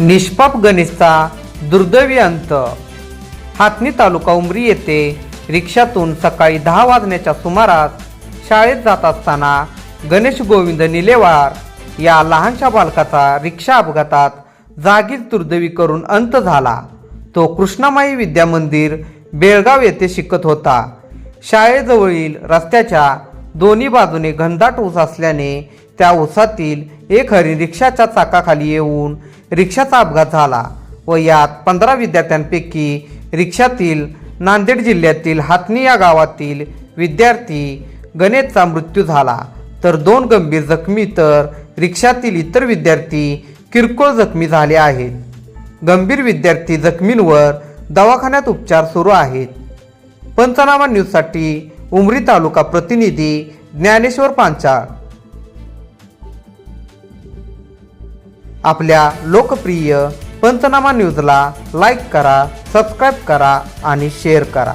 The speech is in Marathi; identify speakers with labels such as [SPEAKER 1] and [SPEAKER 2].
[SPEAKER 1] निष्पाप गणेशचा दुर्दैवी अंत. हातनी तालुका उमरी येथे रिक्षातून सकाळी दहा वाजण्याच्या सुमारास शाळेत जात असताना गणेश गोविंद निलेवार या लहानशा बालकाचा रिक्षा अपघातात जागीच दुर्दैवी करून अंत झाला. तो कृष्णामाई विद्या मंदिर बेळगाव येथे शिकत होता. शाळेजवळील रस्त्याच्या दोन्ही बाजूने घनदाट ऊस असल्याने त्या ऊसातील एक हरिण रिक्षाच्या चाकाखाली येऊन रिक्षाचा अपघात झाला व यात पंधरा विद्यार्थ्यांपैकी रिक्षातील नांदेड जिल्ह्यातील हातनी या गावातील विद्यार्थी गणेशचा मृत्यू झाला. तर दोन गंभीर जखमी तर रिक्षातील इतर विद्यार्थी किरकोळ जखमी झाले आहेत. गंभीर विद्यार्थी जखमींवर दवाखान्यात उपचार सुरू आहेत. पंचनामा न्यूजसाठी उमरी तालुका प्रतिनिधी ज्ञानेश्वर पांचाळ. आपल्या लोकप्रिय पंचनामा न्यूजला लाईक करा सबस्क्राईब करा आणि शेअर करा.